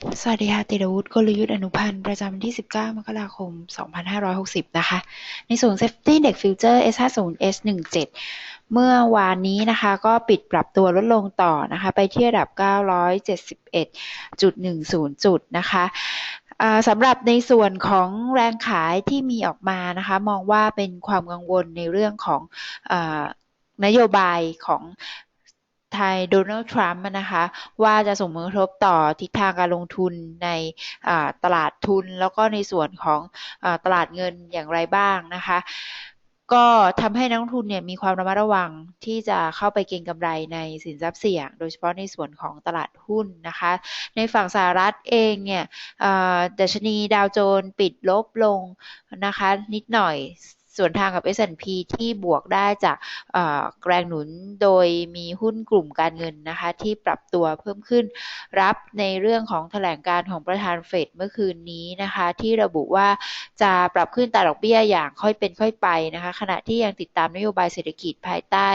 สวัสดีค่ะติรวุฒิกลยุทธ์อนุพันธ์ประจำวันที่ 19 มกราคม 2560 นะคะ ในส่วน Safety Index Future S50 S17 เมื่อวานนี้นะคะก็ปิดปรับตัวลดลงต่อนะคะ ไปที่ระดับ 971.10 จุดนะคะสำหรับในส่วนของแรงขายที่มีออกมานะคะ มองว่าเป็นความกังวลในเรื่องของอนโยบายของ ไทยโดนัลด์ทรัมป์นะคะ ว่าจะส่งผลกระทบต่อทิศทางการลงทุนในตลาดทุน แล้วก็ในส่วนของตลาดเงินอย่างไรบ้างนะคะก็ทำให้นักลงทุนเนี่ยมีความระมัดระวังที่จะเข้าไปเก็งกำไรในสินทรัพย์เสี่ยง โดยเฉพาะในส่วนของตลาดหุ้นนะคะ ในฝั่งสหรัฐเองเนี่ยดัชนีดาวโจนส์ปิดลบลงนะคะ นิดหน่อย ส่วนทางกับ S&P ที่บวกได้จากแรงหนุนโดยมีหุ้นกลุ่มการเงินนะคะที่ปรับตัวเพิ่มขึ้น รับในเรื่องของแถลงการของประธานเฟดเมื่อคืนนี้นะคะที่ระบุว่าจะปรับขึ้นตาดอกเบี้ยอย่างค่อยเป็นค่อยไปนะคะขณะที่ยังติดตามนโยบายเศรษฐกิจภายใต้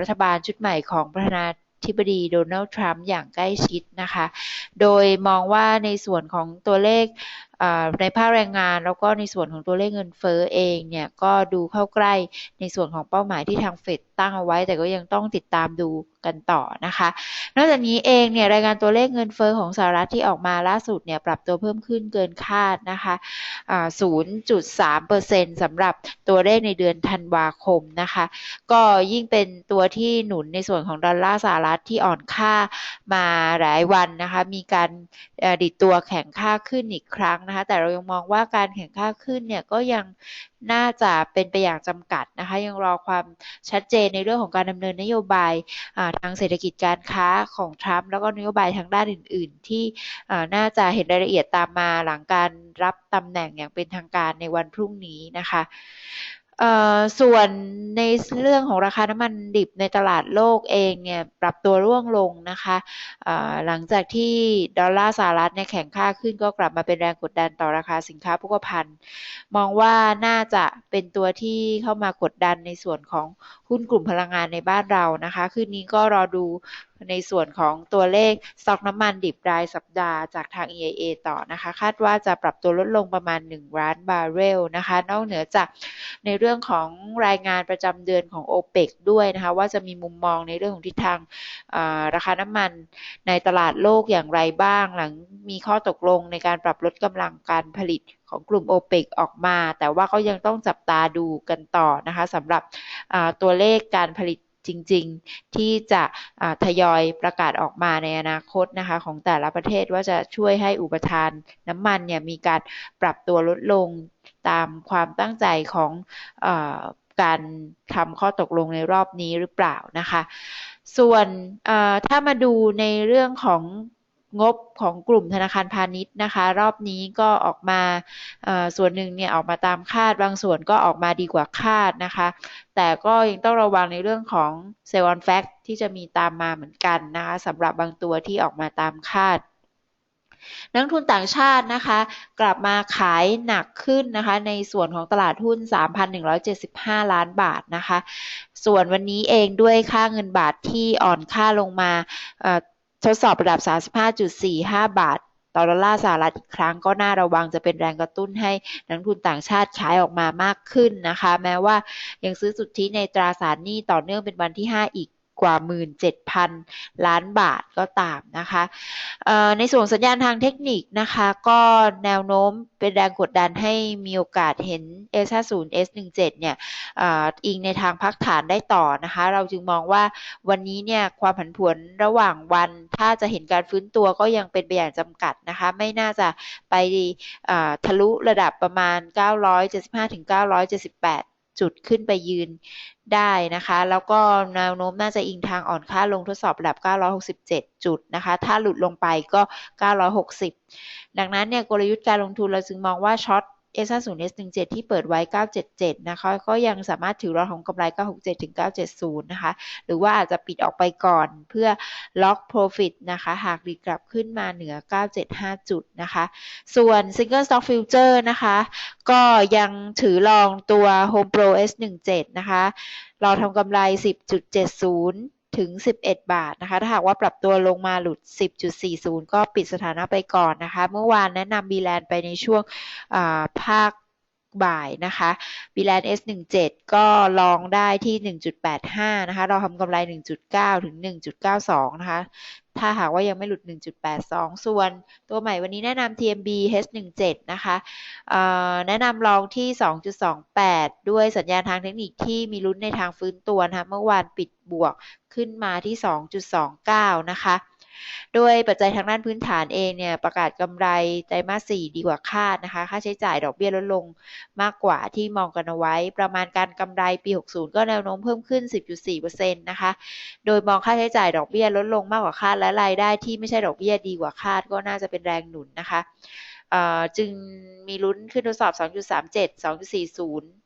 รัฐบาลชุดใหม่ของประธานาธิบดีโดนัลด์ทรัมป์อย่างใกล้ชิดนะคะ โดยมองว่าในส่วนของตัวเลข ในภาคแรงงาน แล้วก็ในส่วนของตัวเลขเงินเฟ้อเองเนี่ยก็ดูเข้าใกล้ในส่วนของเป้าหมายที่ทางเฟดตั้งเอาไว้ แต่ก็ยังต้องติดตามดูกันต่อนะคะ นอกจากนี้เองเนี่ยรายงานตัวเลขเงินเฟ้อของสหรัฐที่ออกมาล่าสุดเนี่ยปรับตัวเพิ่มขึ้นเกินคาดนะคะ0.3%สำหรับตัวเลขในเดือนธันวาคมนะคะ ก็ยิ่งเป็นตัวที่หนุนในส่วนของดอลลาร์สหรัฐที่อ่อนค่ามาหลายวันนะคะ มีการดิดตัวแข็งค่าขึ้นอีกครั้งนะคะ แต่เรายังมองว่าการแข่งข้าขึ้นเนี่ยก็ยังน่าจะเป็นไปอย่างจำกัดนะคะ ยังรอความชัดเจนในเรื่องของการดำเนินนโยบายทางเศรษฐกิจการค้าของทรัมป์แล้วก็นโยบายทางด้านอื่น ๆ ที่น่าจะเห็นรายละเอียดตามมาหลังการรับตำแหน่งอย่างเป็นทางการในวันพรุ่งนี้นะคะ ส่วนในเรื่องของราคาน้ำมันดิบในตลาดโลกเองเนี่ยปรับตัวร่วงลงนะคะหลังจากที่ดอลลาร์สหรัฐเนี่ยแข็งค่าขึ้นก็กลับมาเป็นแรงกดดันต่อราคาสินค้าโภคภัณฑ์ มองว่าน่าจะเป็นตัวที่เข้ามากดดันในส่วนของหุ้นกลุ่มพลังงานในบ้านเรานะคะ คืนนี้ก็รอดู ในส่วนของตัวเลขสต็อกน้ำมันดิบรายสัปดาห์จากทาง EIA ต่อนะคะ คาดว่าจะปรับตัวลดลงประมาณ1ล้านบาร์เรลนะคะ นอกเหนือจากในเรื่องของรายงานประจำเดือนของ o p e ปด้วยนะคะ ว่าจะมีมุมมองในเรื่องของทิศทางราคาน้ำมันในตลาดโลกอย่างไรบ้าง หลังมีข้อตกลงในการปรับลดกำลังการผลิตของกลุ่ม o p e ปออกมา แต่ว่าก็ยังต้องจับตาดูกันต่อนะคะสำหรับตัวเลขการผลิต จริง ๆ ที่จะทยอยประกาศออกมาในอนาคตนะคะของแต่ละประเทศว่าจะช่วยให้อุปทานน้ำมันเนี่ยมีการปรับตัวลดลงตามความตั้งใจของอการทำข้อตกลงในรอบนี้หรือเปล่านะคะ ส่วนถ้ามาดูในเรื่องของ งบของกลุ่มธนาคารพาณิชย์นะคะ รอบนี้ก็ออกมาส่วนหนึ่งเนี่ยออกมาตามคาด บางส่วนก็ออกมาดีกว่าคาดนะคะ แต่ก็ยังต้องระวังในเรื่องของเซลล์ออนแฟกที่จะมีตามมาเหมือนกันนะคะสำหรับบางตัวที่ออกมาตามคาดนักทุนต่างชาตินะคะ กลับมาขายหนักขึ้นนะคะ ในส่วนของตลาดหุ้น 3,175 ล้านบาทนะคะ ส่วนวันนี้เองด้วยค่าเงินบาทที่อ่อนค่าลงมา ทดสอบระดับ 35.45 บาท ต่อดอลลาร์สหรัฐอีกครั้งก็น่าระวังจะเป็นแรงกระตุ้นให้นักทุนต่างชาติขายออกมามากขึ้นนะคะ แม้ว่ายังซื้อสุทธิในตราสารหนี้ต่อเนื่องเป็นวันที่ 5 อีก กว่า 17,000 ล้านบาทก็ตามนะคะในส่วนสัญญาณทางเทคนิคนะคะ ก็แนวโน้มเป็นแรงกดดันให้มีโอกาสเห็น S50 S17 เนี่ยอิงในทางพักฐานได้ต่อนะคะ เราจึงมองว่าวันนี้เนี่ยความผันผวนระหว่างวัน ถ้าจะเห็นการฟื้นตัวก็ยังเป็นไปอย่างจำกัดนะคะ ไม่น่าจะไปทะลุระดับประมาณ 975-978 จุดขึ้นไปยืน ได้นะคะ แล้วก็แนวโน้มน่าจะอิงทางอ่อนค่าลงทดสอบระดับ 967 จุดนะคะ ถ้าหลุดลงไปก็ 960 ดังนั้นเนี่ยกลยุทธ์การลงทุนเราจึงมองว่าช็อต S50 S17 ที่เปิดไว้977นะคะก็ยังสามารถถือรอของกำไร967ถึง970นะคะ หรือว่าอาจจะปิดออกไปก่อนเพื่อล็อก profit นะคะ หากรีกลับขึ้นมาเหนือ 975 จุดนะคะ ส่วน single stock future นะคะ ก็ยังถือรองตัว Home Pro S17 นะคะ เราทำกำไร 10.70 ถึง 11 บาทนะคะ ถ้าหากว่าปรับตัวลงมาหลุด 10.40 ก็ปิดสถานะไปก่อนนะคะ เมื่อวานแนะนำบีแลนไปในช่วงภาค บ่ายนะคะบีแลน S17 ก็ลองได้ที่ 1.85 นะคะ เราทำกำไร 1.9 ถึง 1.92 นะคะ ถ้าหากว่ายังไม่หลุด 1.82 ส่วนตัวใหม่วันนี้แนะนำ TMB H17 นะคะแนะนำลองที่ 2.28 ด้วยสัญญาณทางเทคนิคที่มีลุ้นในทางฟื้นตัวนะคะ เมื่อวานปิดบวกขึ้นมาที่ 2.29 นะคะ โดยปัจจัยทางด้านพื้นฐานเองเนี่ยประกาศกำไรไตรมาส4ดีกว่าคาดนะคะ ค่าใช้จ่ายดอกเบี้ยลดลงมากกว่าที่มองกันเอาไว้ ประมาณการกำไรปี 60 ก็แนวโน้มเพิ่มขึ้น 10.4%นะคะ โดยมองค่าใช้จ่ายดอกเบี้ยลดลงมากกว่าคาดและรายได้ที่ไม่ใช่ดอกเบี้ยดีกว่าคาด ก็น่าจะเป็นแรงหนุนนะคะจึงมีลุ้นขึ้นทดสอบ 2.37 2.40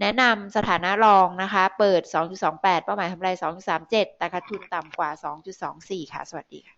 แนะนำสถานะรองนะคะ เปิด 2.28 เป้าหมายทำไร 2.37 แต่ขาดทุนต่ำกว่า 2.24 ค่ะ สวัสดีค่ะ